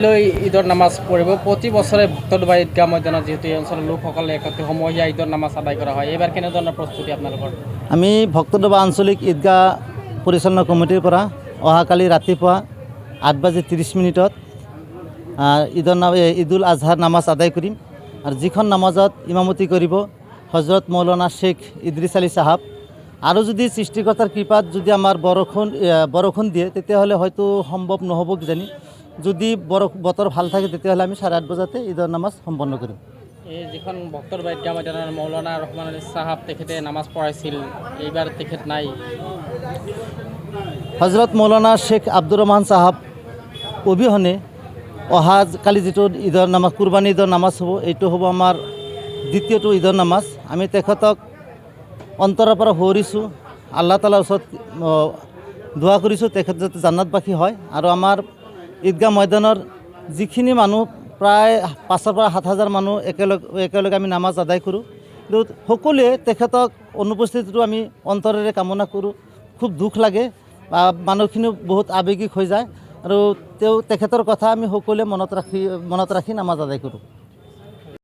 ঈদৰ নামাজ পঢ়িব। প্ৰতি বছৰে ভক্তদোবা ঈদগাহ ময়দানত যিহেতু এই অঞ্চলৰ লোকসকলে একত্ৰিত সমূহীয়া ঈদৰ নামাজ আদায় কৰা হয়। এইবাৰ কেনেধৰণৰ প্ৰস্তুতি আপোনালোকৰ? আমি ভক্তদবা আঞ্চলিক ঈদগাহ পৰিচালনা কমিটিৰ পৰা অহাকালি ৰাতিপুৱা আঠ বাজি ত্ৰিছ মিনিটত ঈদৰ নাম এ, ঈদুল আজহাৰ নামাজ আদায় কৰিম। আৰু যিখন নামাজত ইমামতি কৰিব হজৰত মৌলানা শ্বেখ ইদ্ৰিছ আলী চাহাব। আৰু যদি সৃষ্টিকৰ্তাৰ কৃপাত যদি আমাৰ বৰষুণ বৰষুণ দিয়ে তেতিয়াহ'লে হয়তো সম্ভৱ নহ'ব কিজানি। যদি বৰ বতৰ ভালো থাকে তেতিয়াহ'লে আমি চাৰে আঠ বজাতে ঈদৰ নামাজ সম্পন্ন কৰিম। এই যিখন ভক্তদোবা ঈদগাহ ময়দানৰ মৌলানা ৰহমান আলী চাহাব তেখেতে নামাজ পঢ়াইছিল এইবাৰ তেখেত নাই। হজরত মৌলানা শেখ আব্দুর রহমান সাহাব অবিহনে অহা কালি যিটো ঈদৰ নামাজ কুৰবানী ঈদৰ নামাজ হ'ব এইটো হ'ব আমাৰ দ্বিতীয়টো ঈদৰ নামাজ। আমি তেখেতক অন্তৰৰ পৰা সুঁৱৰিছোঁ আল্লাহ তালাৰ ওচৰত দোৱা কৰিছোঁ তেখেত যাতে জান্নাতবাসী হয়। আৰু আমাৰ ঈদগাহ ময়দানৰ যিখিনি মানুহ, প্ৰায় পাঁচৰ পৰা সাত হাজাৰ মানুহ একেলগে একেলগে আমি নামাজ আদায় কৰোঁ। কিন্তু সকলোৱে তেখেতক অনুপস্থিতিটো আমি অন্তৰেৰে কামনা কৰোঁ। খুব দুখ লাগে, বা মানুহখিনিও বহুত আৱেগিক হৈ যায়। আৰু তেওঁ, তেখেতৰ কথা আমি সকলোৱে মনত ৰাখি মনত ৰাখি নামাজ আদায় কৰোঁ।